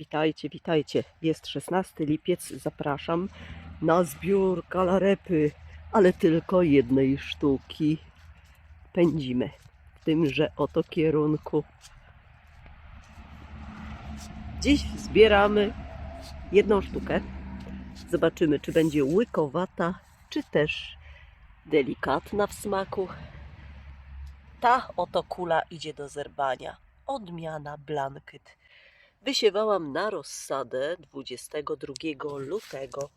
Witajcie, witajcie. Jest 16 lipiec, zapraszam na zbiór kalarepy, ale tylko jednej sztuki. Pędzimy w tymże oto kierunku. Dziś zbieramy jedną sztukę. Zobaczymy, czy będzie łykowata, czy też delikatna w smaku. Ta oto kula idzie do zerbania. Odmiana blankyt. Wysiewałam na rozsadę 22 lutego.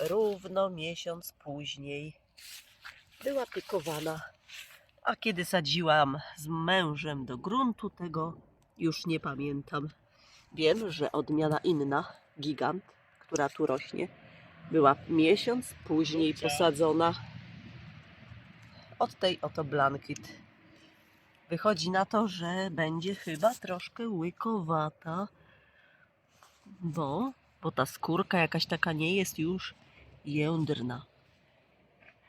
Równo miesiąc później była piekowana. A kiedy sadziłam z mężem do gruntu, tego już nie pamiętam. Wiem, że odmiana inna, gigant, która tu rośnie, była miesiąc później posadzona od tej oto blankyt. Wychodzi na to, że będzie chyba troszkę łykowata, bo, bo ta skórka jakaś taka nie jest już jędrna.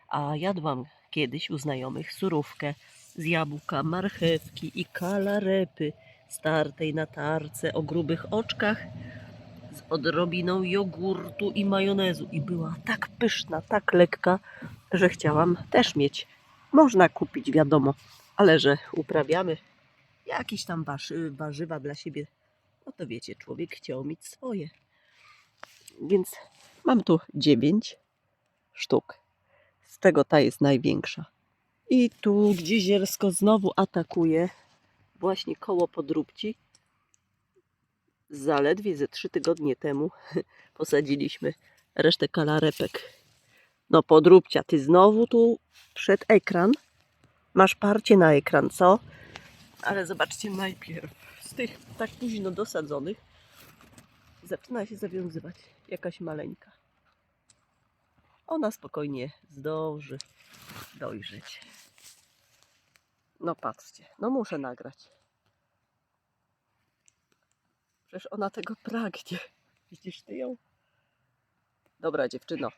A jadłam kiedyś u znajomych surówkę z jabłka, marchewki i kalarepy startej na tarce o grubych oczkach z odrobiną jogurtu i majonezu i była tak pyszna, tak lekka, że chciałam też mieć. Można kupić, wiadomo, ale że uprawiamy jakieś tam warzy, warzywa dla siebie, no to wiecie, człowiek chciał mieć swoje. Więc mam tu dziewięć sztuk. Z tego ta jest największa. I tu gdzie zielsko znowu atakuje, właśnie koło podróbci. Zaledwie ze trzy tygodnie temu posadziliśmy resztę kalarepek. No podróbcia, ty znowu tu przed ekran. Masz parcie na ekran, co? Ale zobaczcie najpierw z tych tak późno dosadzonych zaczyna się zawiązywać jakaś maleńka. Ona spokojnie zdąży dojrzeć. No patrzcie, no muszę nagrać. Przecież ona tego pragnie. Widzisz ty ją? Dobra dziewczyno,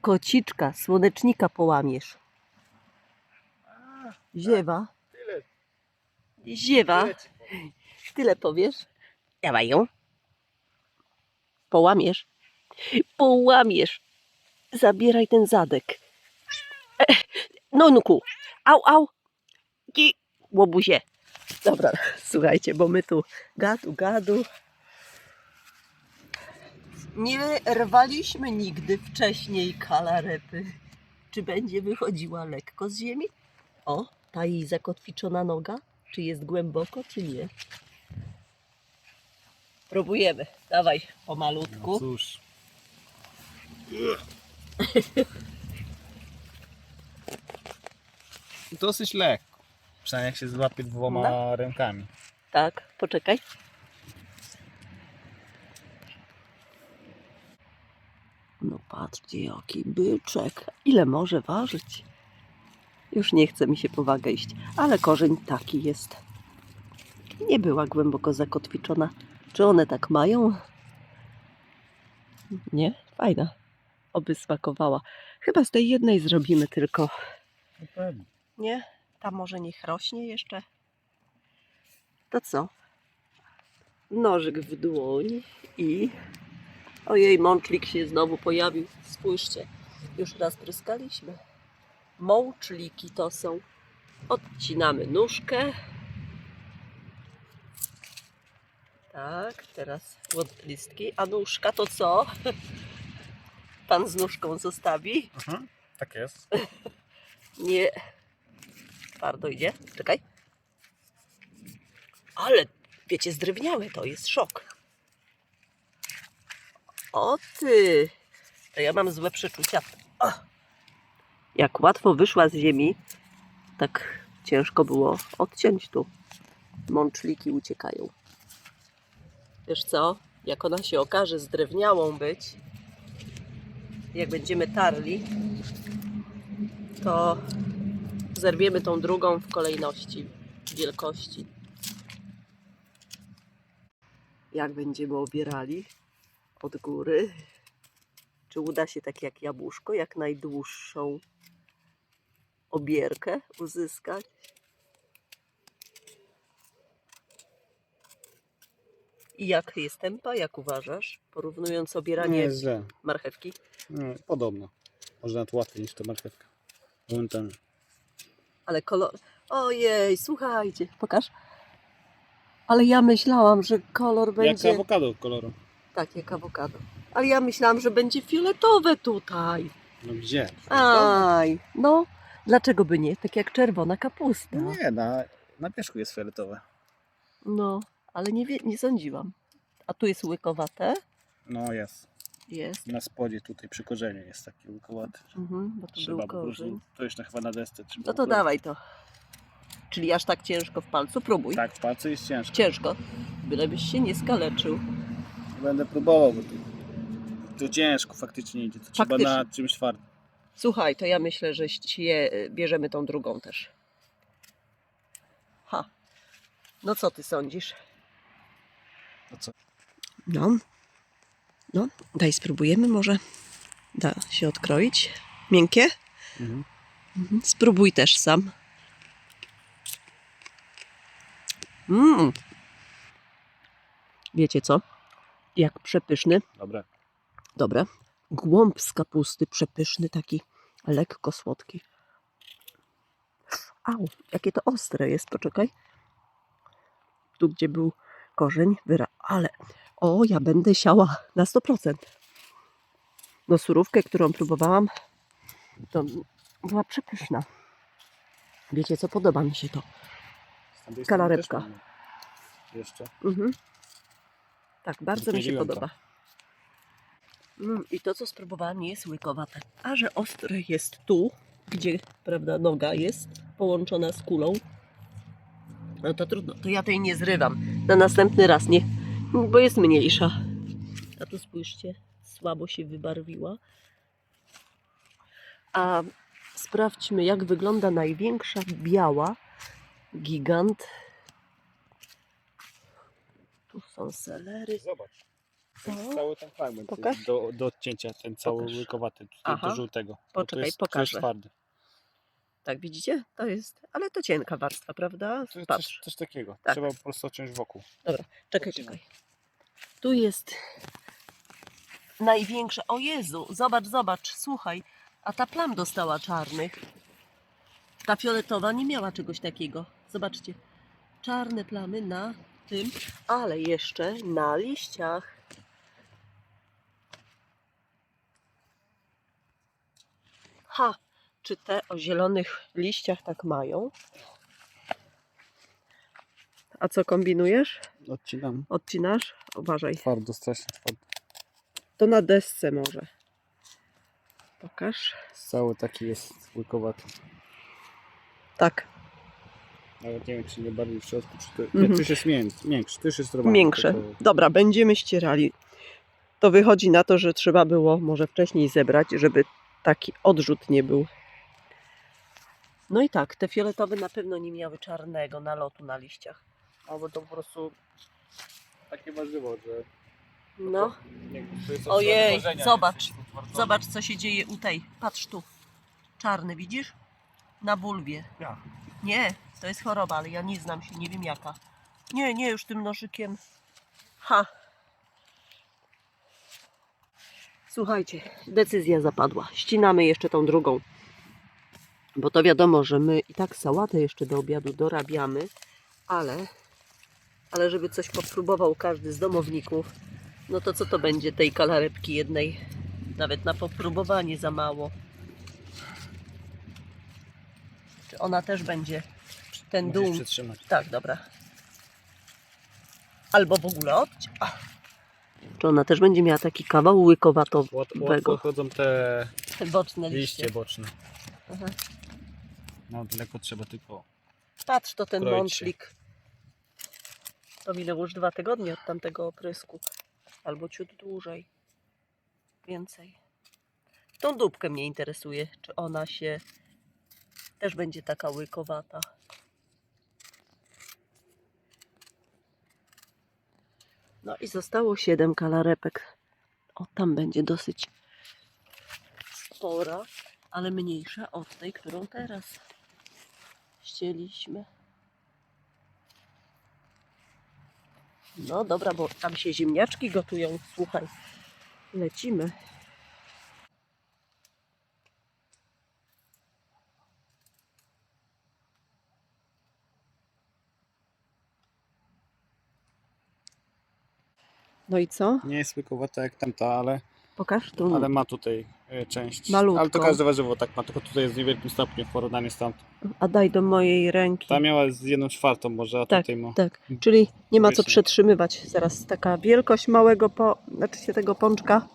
kociczka, słonecznika połamiesz. Ziewa, tyle, ziewa. tyle. Tyle powiesz? Dawaj ją. Połamiesz? Połamiesz. Zabieraj ten zadek. E, Nonku, au, au. I łobuzie. Dobra, słuchajcie, bo my tu gadu, gadu. Nie rwaliśmy nigdy wcześniej kalarepy. Czy będzie wychodziła lekko z ziemi? O, ta jej zakotwiczona noga? Czy jest głęboko, czy nie? Próbujemy. Dawaj No pomalutku. cóż. Dosyć lekko. Przynajmniej jak się złapie dwoma No. rękami. Tak, poczekaj. No patrzcie, jaki byczek. Ile może ważyć? Już nie chce mi się po wagę iść, ale korzeń taki jest. Nie była głęboko zakotwiczona. Czy one tak mają? Nie? Fajna. Oby smakowała. Chyba z tej jednej zrobimy tylko. Nie? Ta może niech rośnie jeszcze. To co? Nożyk w dłoń i... Ojej, mączlik się znowu pojawił. Spójrzcie, już raz pryskaliśmy. Mączliki to są. Odcinamy nóżkę. Tak, teraz listki. A nóżka to co? Pan z nóżką zostawi? Mhm. Tak jest. Nie. Twardo idzie. Czekaj. Ale wiecie, zdrewniałe to jest szok. O ty! To ja mam złe przeczucia. Jak łatwo wyszła z ziemi, tak ciężko było odciąć tu. Mączliki uciekają. Wiesz co? Jak ona się okaże zdrewniałą być, jak będziemy tarli, to zerwiemy tą drugą w kolejności wielkości. Jak będziemy obierali od góry? Czy uda się tak jak jabłuszko, jak najdłuższą obierkę uzyskać? I jak jest tempa, jak uważasz? Porównując Nie obieranie jest źle. marchewki. No, podobno. Może nawet łatwiej niż ta marchewka. Momentalnie. Ale kolor. Ojej, słuchajcie, pokaż. Ale ja myślałam, że kolor będzie. Jak awokado koloru. Tak, jak awokado. Ale ja myślałam, że będzie fioletowe tutaj. No gdzie? Aj, no. Dlaczego by nie? Tak jak czerwona kapusta. Nie, na, na wierzchu jest fioletowe. No, ale nie, wie, nie sądziłam. A tu jest łykowate? No jest. Jest. Na spodzie tutaj przy korzeniu jest taki łykowaty. Mhm, bo to Trzeba był po prostu, korzeń. to już na chyba na desce trzeba. No to dawaj to. Czyli aż tak ciężko w palcu? Próbuj. Tak, w palcu jest ciężko. Ciężko. Bylebyś się nie skaleczył. Będę próbował, bo tu, tu ciężko faktycznie idzie. To trzeba Faktycznie. na czymś twardym. Słuchaj, to ja myślę, że się bierzemy tą drugą też. Ha. No co ty sądzisz? To co? No. No, daj spróbujemy może. Da się odkroić. Miękkie? Mhm. Mhm. Spróbuj też sam. Mm. Wiecie co? Jak przepyszny. Dobra. Dobre. Głąb z kapusty, przepyszny, taki lekko słodki. Au, jakie to ostre jest, poczekaj. Tu, gdzie był korzeń, wyra... Ale, o, ja będę siała na 100%. No surówkę, którą próbowałam, to była przepyszna. Wiecie co, podoba mi się to. Mamy Jeszcze. Mhm. Tak, bardzo mi się podoba. Mm, I to, co spróbowałam, nie jest łykowate. A że ostre jest tu, gdzie, prawda, noga jest połączona z kulą, no to trudno. To ja tej nie zrywam. Na następny raz nie, bo jest mniejsza. A tu spójrzcie, słabo się wybarwiła. A sprawdźmy, jak wygląda największa biała gigant tu są selery. Zobacz. Jest cały ten fragment No. Pokaż. jest do, do odcięcia, ten cały Pokaż. łykowaty, tutaj Aha. do żółtego. Bo Poczekaj, to jest, pokażę. To jest twardy. Tak, widzicie? To jest, ale to cienka warstwa, prawda? To jest Patrz, coś, coś takiego. Tak. Trzeba po prostu odciąć wokół. czekaj, czekaj. Tu jest największa. O Jezu, zobacz, zobacz, słuchaj. A ta plam dostała czarnych. Ta fioletowa nie miała czegoś takiego. Zobaczcie. Czarne plamy na tym, ale jeszcze na liściach. Ha! Czy te o zielonych liściach tak mają? A co kombinujesz? Odcinam. Odcinasz? Uważaj. Twardo, strasznie twardo. To na desce może. Pokaż. Cały taki jest łykowaty. Tak, Nawet nie wiem, czy nie bardziej w środku, czy to... Mhm. Nie, jest miększy, miększy, już jest normalny. miększe. Dobra, będziemy ścierali. To wychodzi na to, że trzeba było może wcześniej zebrać, żeby taki odrzut nie był. No i tak, te fioletowe na pewno nie miały czarnego nalotu na liściach. Albo to po prostu. Takie warzywo, że... No, Ojej, zobacz, zobacz co się dzieje u tej. Patrz tu. Czarny, widzisz? Na bulwie. Ja. Nie, to jest choroba, ale ja nie znam się, nie wiem jaka. Nie, nie, już tym nożykiem. Ha. Słuchajcie, decyzja zapadła. Ścinamy jeszcze tą drugą. Bo to wiadomo, że my i tak sałatę jeszcze do obiadu dorabiamy, ale, ale żeby coś popróbował każdy z domowników, no to co to będzie tej kalarepki jednej? Nawet na popróbowanie za mało. Czy ona też będzie ten dół? Tak, dobra. Albo w ogóle odciąć. Czy ona też będzie miała taki kawał łykowatowego? Chodzą te Boczne liście. liście boczne. Aha. No tylko trzeba tylko... Patrz, to ten Kroić się. mączlik. To minęło już dwa tygodnie od tamtego oprysku. Albo ciut dłużej. Więcej. Tą dupkę mnie interesuje, czy ona się też będzie taka łykowata. No i zostało 7 kalarepek. O, tam będzie dosyć spora, ale mniejsza od tej, którą teraz ścieliśmy. No dobra, bo tam się ziemniaczki gotują. Słuchaj, lecimy. No i co? Nie jest łykowata jak tamta, ale, Pokaż tu. ale ma tutaj e, część. Malutką. Ale to każde warzywo tak ma, tylko tutaj jest w niewielkim stopniu w porównaniu z tamtą. A daj do mojej ręki. Ta miała z jedną czwartą może, a Tak, tutaj ma. tak. Czyli nie ma co przetrzymywać. Zaraz taka wielkość małego, po... znaczy się tego pączka.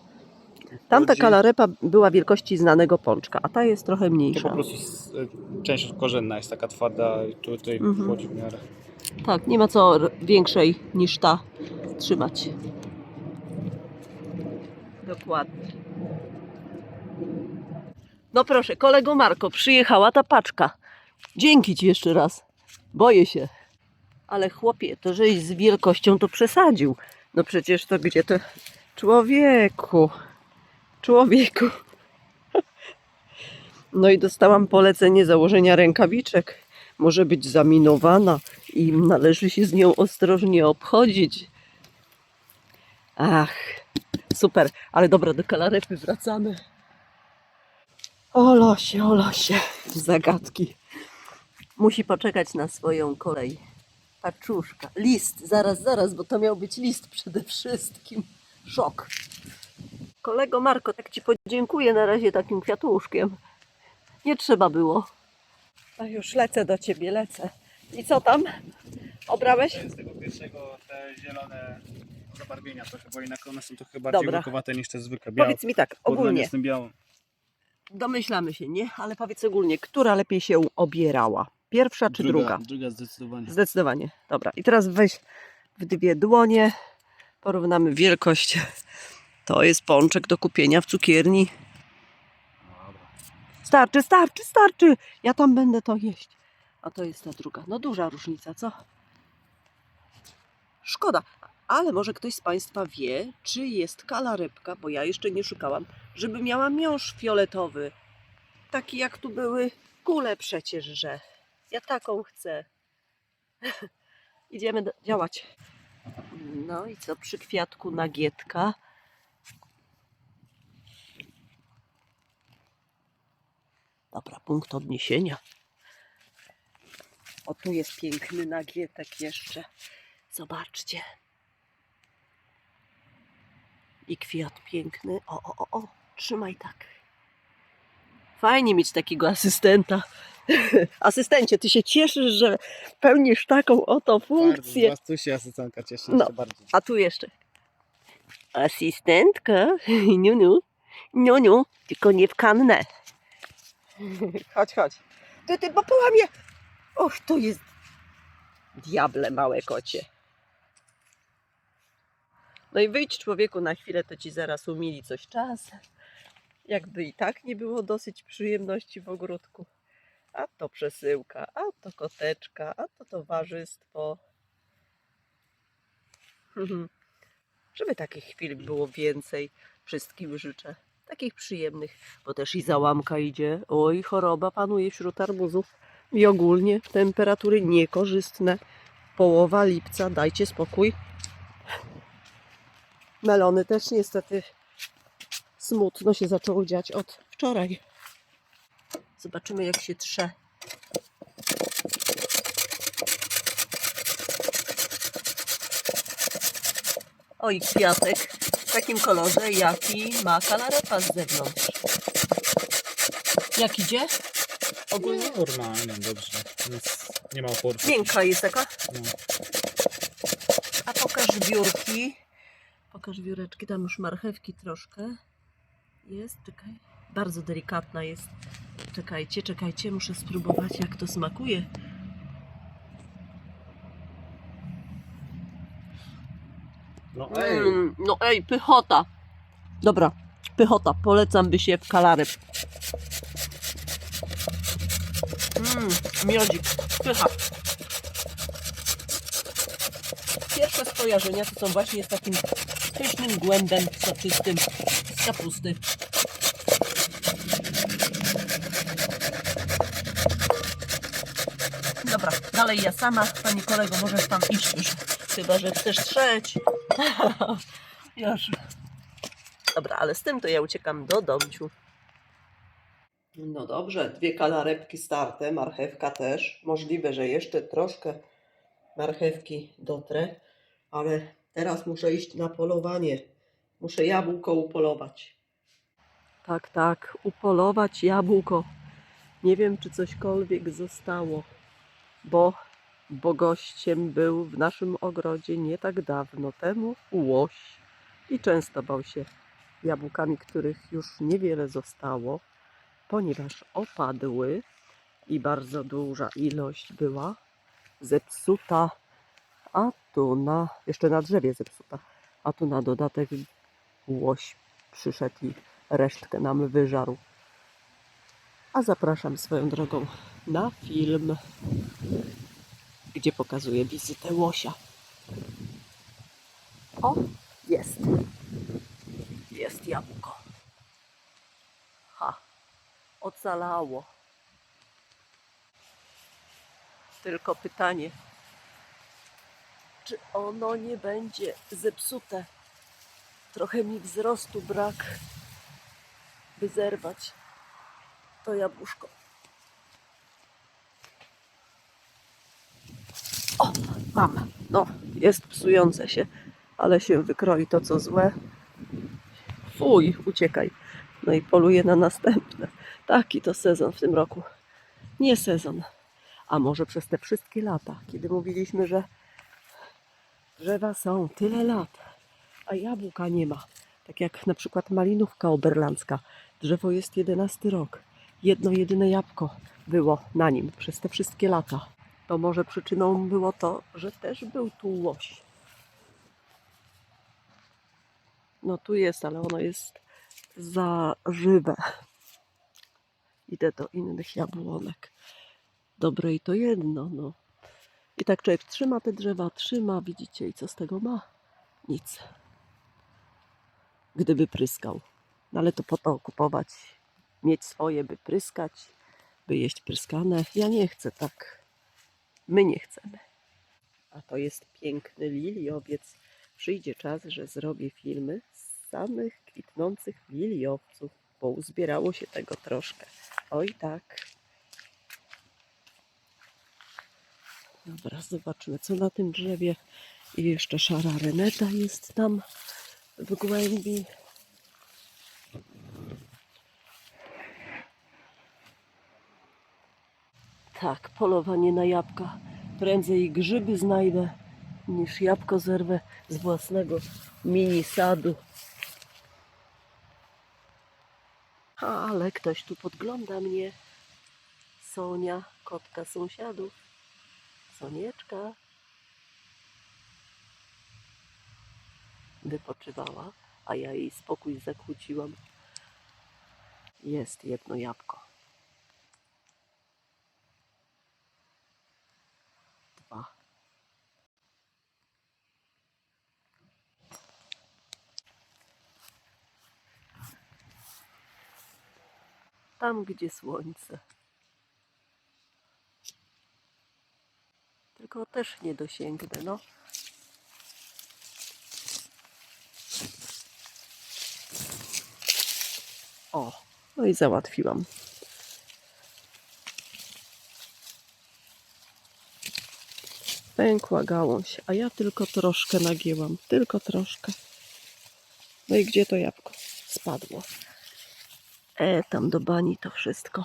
Tamta Chodzi- kalarepa była wielkości znanego pączka, a ta jest trochę To mniejsza. po prostu s- e, część korzenna jest taka twarda i tutaj Mhm. wchodzi w miarę. Tak, nie ma co r- większej niż ta trzymać. Dokładnie. No proszę, kolego Marko, przyjechała ta paczka. Dzięki ci jeszcze raz. Boję się. Ale chłopie, to żeś z wielkością to przesadził. No przecież to gdzie to... Człowieku. Człowieku. No i dostałam polecenie założenia rękawiczek. Może być zaminowana i należy się z nią ostrożnie obchodzić. Ach, super, ale dobra, do kalarepy wracamy. O losie, o losie, zagadki. Musi poczekać na swoją kolej. Paczuszka, list, zaraz, zaraz, bo to miał być list przede wszystkim. Szok. Kolego Marko, tak ci podziękuję na razie takim kwiatuszkiem. Nie trzeba było. A już lecę do ciebie, lecę. I co tam? Obrałeś? Z tego pierwszego te zielone zabarwienia trochę, bo jednak one są trochę bardziej bardziej Dobra. niż te zwykłe białe. Powiedz mi tak, ogólnie, z tym białym. domyślamy się, nie? Ale powiedz ogólnie, która lepiej się obierała? Pierwsza czy druga? Druga zdecydowanie. Zdecydowanie. Dobra, i teraz weź w dwie dłonie, porównamy wielkość. To jest pączek do kupienia w cukierni. Starczy, starczy, starczy! Ja tam będę to jeść. A to jest ta druga. No duża różnica, co? Szkoda. Ale może ktoś z Państwa wie, czy jest kalarepka, bo ja jeszcze nie szukałam, żeby miała miąższ fioletowy. Taki jak tu były kule przecież, że. Ja taką chcę. Idziemy działać. No i co przy kwiatku nagietka? Dobra, punkt odniesienia. O, tu jest piękny nagietek jeszcze. Zobaczcie. I kwiat piękny. O, o, o, o. Trzymaj tak. Fajnie mieć takiego asystenta. Asystencie, ty się cieszysz, że pełnisz taką oto funkcję. Bardzo, tu się asystentka cieszy No. bardziej. A tu jeszcze. Asystentka. Niuniu. Niuniu. Tylko nie w kannę. Chodź, chodź. Ty, ty, bo połamie. Och, to jest diable małe kocie. No i wyjdź człowieku na chwilę, to ci zaraz umili coś czas. Jakby i tak nie było dosyć przyjemności w ogródku. A to przesyłka, a to koteczka, a to towarzystwo. Mhm. Żeby takich chwil było więcej, wszystkim życzę. Takich przyjemnych, bo też i załamka idzie. Oj, choroba panuje wśród arbuzów. I ogólnie temperatury niekorzystne. Połowa lipca, dajcie spokój. Melony też niestety smutno się zaczęło dziać od wczoraj. Zobaczymy jak się trze. Oj, kwiatek w takim kolorze, jaki ma kalarepa z zewnątrz. Jak idzie? Ogólnie? Normalnie, dobrze. Nic, nie ma oporu. Miękka jest taka. No. A pokaż wiórki. Pokaż wióreczki, tam już marchewki troszkę. Jest, czekaj. Bardzo delikatna jest. Czekajcie, czekajcie, muszę spróbować jak to smakuje. No Mm, no ej, pychota. Dobra, pychota. Polecam by się w kalarep. Mmm, miodzik, pycha. Pierwsze skojarzenia to są właśnie z takim pysznym głębem soczystym z kapusty. Dobra, dalej ja sama. Panie kolego, możesz tam iść już. chyba że chcesz trzeć. Już. Dobra, ale z tym to ja uciekam do domciu. No dobrze, dwie kalarepki starte, marchewka też. Możliwe, że jeszcze troszkę marchewki dotrę, ale teraz muszę iść na polowanie. Muszę jabłko upolować. Tak, tak, upolować jabłko. Nie wiem, czy cośkolwiek zostało, bo, bo gościem był w naszym ogrodzie nie tak dawno temu łoś i często bał się jabłkami, których już niewiele zostało, ponieważ opadły i bardzo duża ilość była zepsuta, a tu na, jeszcze na drzewie zepsuta, a tu na dodatek łoś przyszedł i resztkę nam wyżarł. A zapraszam swoją drogą na film, gdzie pokazuję wizytę łosia. O, jest. Jest jabłko. Ha, ocalało. Tylko pytanie, czy ono nie będzie zepsute? Trochę mi wzrostu brak, by zerwać to jabłuszko. O, mam. No, jest psujące się, ale się wykroi to, co złe. Fuj, uciekaj. No i poluje na następne. Taki to sezon w tym roku. Nie sezon. A może przez te wszystkie lata, kiedy mówiliśmy, że drzewa są tyle lat, a jabłka nie ma. Tak jak na przykład malinówka oberlandzka. Drzewo jest jedenasty rok. Jedno jedyne jabłko było na nim przez te wszystkie lata. To może przyczyną było to, że też był tu łoś. No tu jest, ale ono jest za żywe. Idę do innych jabłonek. Dobre i to jedno, no. I tak człowiek trzyma te drzewa, trzyma, widzicie, i co z tego ma? Nic. Gdyby pryskał. No ale to po to kupować, mieć swoje, by pryskać, by jeść pryskane. Ja nie chcę tak. My nie chcemy. A to jest piękny liliowiec. Przyjdzie czas, że zrobię filmy z samych kwitnących liliowców, bo uzbierało się tego troszkę. Oj tak. Dobra, zobaczmy co na tym drzewie. I jeszcze szara reneta jest tam w głębi. Tak, polowanie na jabłka. Prędzej grzyby znajdę, niż jabłko zerwę z własnego mini sadu. Ale ktoś tu podgląda mnie. Sonia, kotka sąsiadów. Sonieczka. Wypoczywała, a ja jej spokój zakłóciłam. Jest jedno jabłko. Dwa. Tam, gdzie słońce. Tylko też nie dosięgnę, no. O, no i załatwiłam. Pękła gałąź, a ja tylko troszkę nagięłam. Tylko troszkę. No i gdzie to jabłko? Spadło. E, tam do bani to wszystko.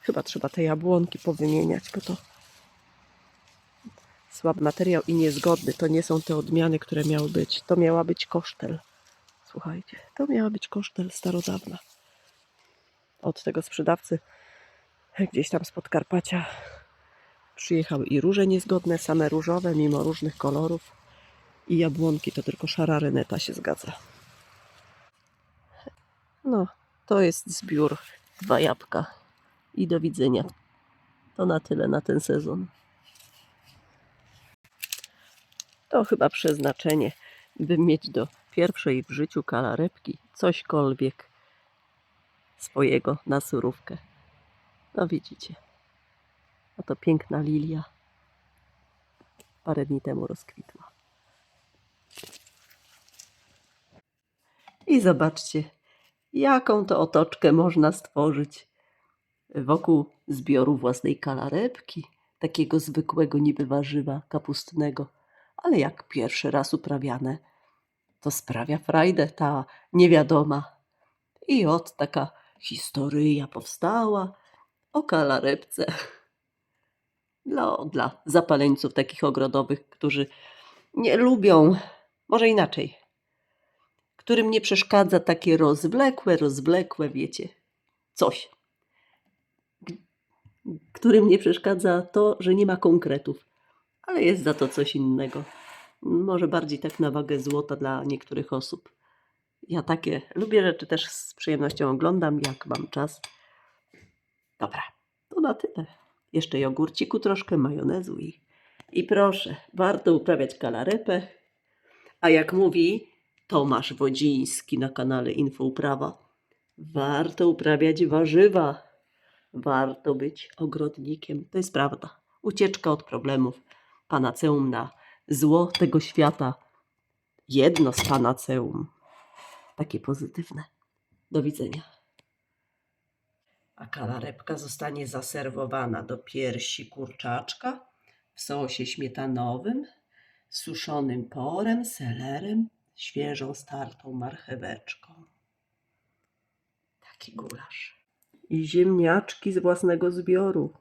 Chyba trzeba te jabłonki powymieniać, bo to słaby materiał i niezgodny. To nie są te odmiany, które miały być. To miała być kosztel. Słuchajcie, to miała być kosztel starodawna. Od tego sprzedawcy gdzieś tam z Podkarpacia przyjechały i róże niezgodne, same różowe, mimo różnych kolorów. I jabłonki to tylko szara reneta się zgadza. No, to jest zbiór. Dwa jabłka. I do widzenia. To na tyle na ten sezon. To chyba przeznaczenie, by mieć do pierwszej w życiu kalarepki cośkolwiek swojego na surówkę. No widzicie. A to piękna lilia. Parę dni temu rozkwitła. I zobaczcie, jaką to otoczkę można stworzyć wokół zbioru własnej kalarepki, takiego zwykłego niby warzywa kapustnego, ale jak pierwszy raz uprawiane, to sprawia frajdę ta niewiadoma. I od taka historyja powstała o kalarepce. No, dla zapaleńców takich ogrodowych, którzy nie lubią, może inaczej, którym nie przeszkadza takie rozwlekłe, rozwlekłe, wiecie, coś. Którym nie przeszkadza to, że nie ma konkretów, ale jest za to coś innego. Może bardziej tak na wagę złota dla niektórych osób. Ja takie lubię rzeczy też z przyjemnością oglądam, jak mam czas. Dobra, to na tyle. Jeszcze jogurciku troszkę, majonezu i, i proszę, warto uprawiać kalarepę. A jak mówi Tomasz Wodziński na kanale Infouprawa, warto uprawiać warzywa. Warto być ogrodnikiem. To jest prawda. Ucieczka od problemów. Panaceum na zło tego świata. Jedno z panaceum. Takie pozytywne. Do widzenia. A kalarepka zostanie zaserwowana do piersi kurczaczka w sosie śmietanowym, suszonym porem, selerem, świeżą startą marcheweczką. Taki gulasz. I ziemniaczki z własnego zbioru.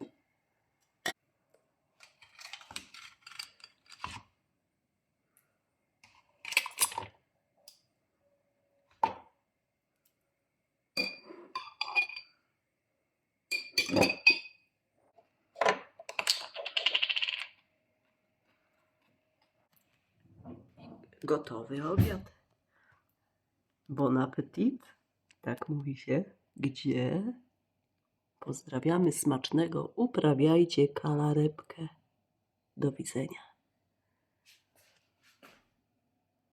Gotowy obiad. Bon appetit, tak mówi się. Gdzie? Pozdrawiamy smacznego. Uprawiajcie kalarepkę. Do widzenia.